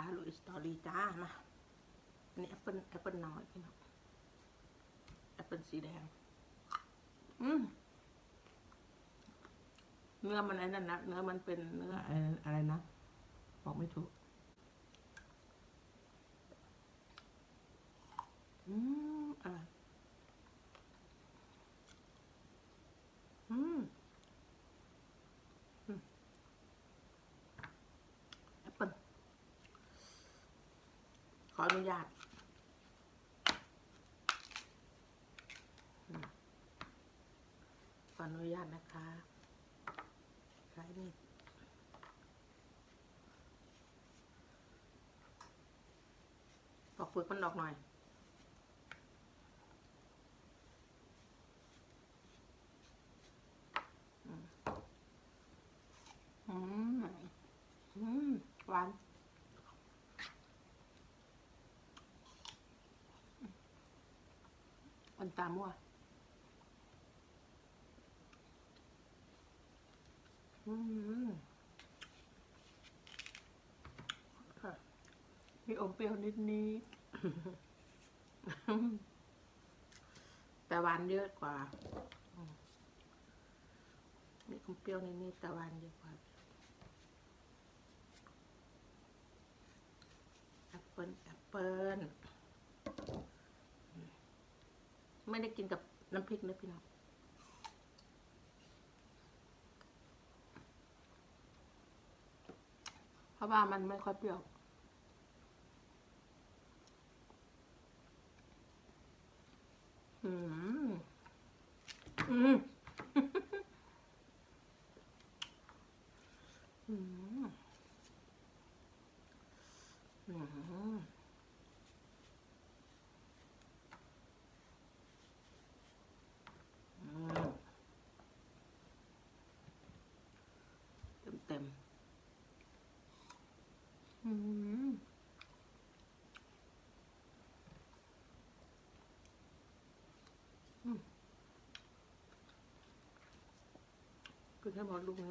นะคะลุยสตอรี่จ้ามาอันนี้แอปเปิลแอปเปิลน้อยพี่น้องแอปเปิลสีแดง อืมเนื้อมันอะไรนั่นนะเนื้อมันเป็นเนื้ออะไรอะไรนะบอกไม่ถูก อืมอะไรอืมอืมแอปเปิลข ออนุญาตขออนุญาตนะคะใช้นี่ปอกเปลือกมันออกหน่อย อืม อืม หวาน อันตามั่วมค่ะมีอมเปรี้ยวนิดนิดแต่หวานเยอะกว่ามมีอมเปรี้ยวนิดนิดแต่หวานเยอะกว่าแอปเปิลแอปเปิล ไม่ได้กินกับน้ำพริกนะพี่น้องเพราะว่ามันไม่ค่อยเปรี้ยวอืมอืมอืมอืม เต็มเต็มๆอืมอืมคือแค่หมดลูกนี้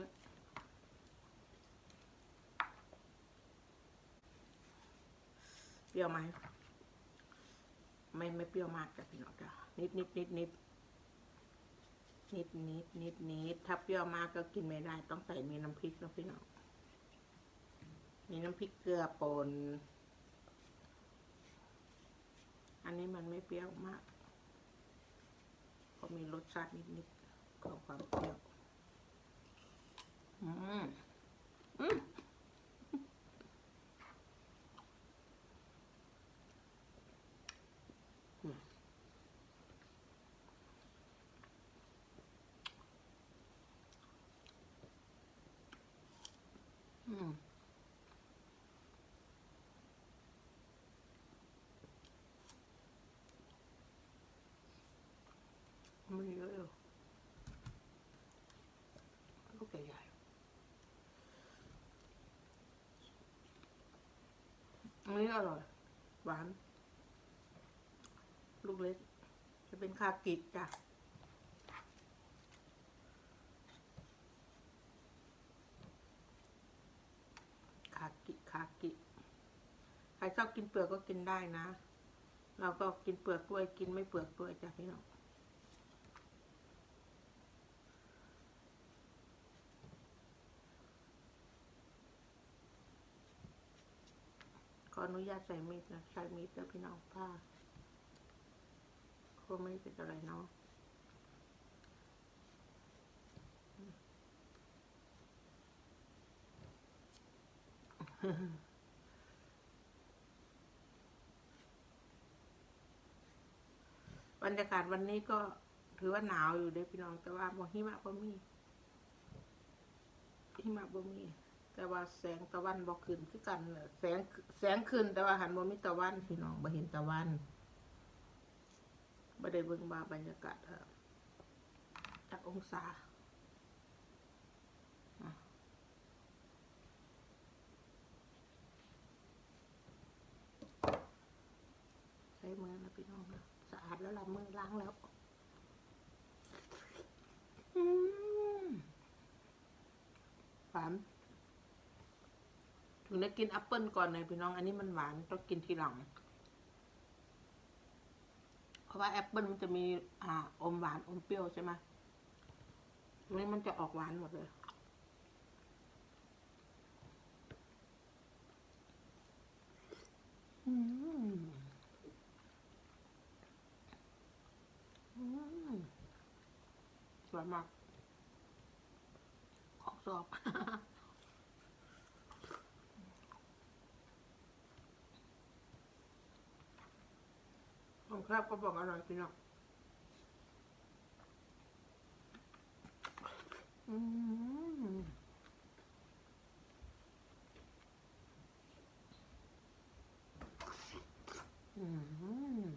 เปรี้ยวไหม ไม่ไม่เปรี้ยวมากจ้ะพี่น้องจ้ะนิดนิดนิดนิด นิดนิดนิดนิดถ้าเปรี้ยวมากก็กินไม่ได้ ต้องใส่มีน้ำพริกนะพี่น้องมีน้ำพริกเกลือป่นอันนี้มันไม่เปรี้ยวมากก็มีรสชาตินิดนิดของความเปรี้ยว อืม อืม ไม่เยอะเลยลูกใหญ่ๆอันนี้อร่อย หวาน ลูกเล็ก จะเป็นคากิจ้ะ คากิใครชอบกินเปลือกก็กินได้นะ เราก็กินเปลือกด้วยกินไม่เปลือกด้วยจ้ะพี่น้องขออนุญาตใส่มีดนะใส่มีดนะพี่น้องผ้าก็ไม่เป็นอะไรเนาะ บรรยากาศวันนี้ก็ถือว่าหนาวอยู่เด้พี่น้อง แต่ว่าบ่หิมะบ่มีหิมะบ่มี แต่ว่าแสงตะวันบ่ขึ้นคือกันแสงแสงขึ้นแต่ว่าหันบ่มีตะวันพี่น้องบ่เห็นตะวันบ่ได้เบิ่งว่าบรรยากาศเออจักองศาอะใช้มือนะ พี่น้องนะสะอาดแล้วล่ะมือล้างแล้วหวานถึงได้กินแอปเปิลก่อนเลยพี่น้อง อันนี้มันหวานต้องกินทีหลัง เพราะว่าแอปเปิลมันจะมีอ่าอมหวานอมเปรี้ยวใช่ไหมนี้มันจะออกหวานหมดเลยอืมอืมส วยมาก ของสอบของครับก็บอกอร่อยจริงอะอืมอืม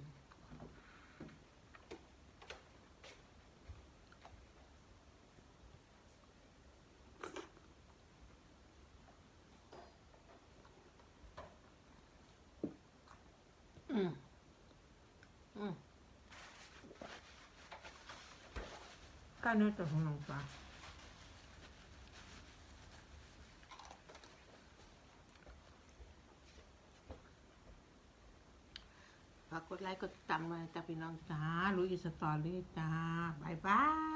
อืมอืม กันตัวของน้องฟ้าฝากกดไลค์กดติดตามเลยจ้าพี่น้องจ้ารู้อีสตอรี่จ้าบายบาย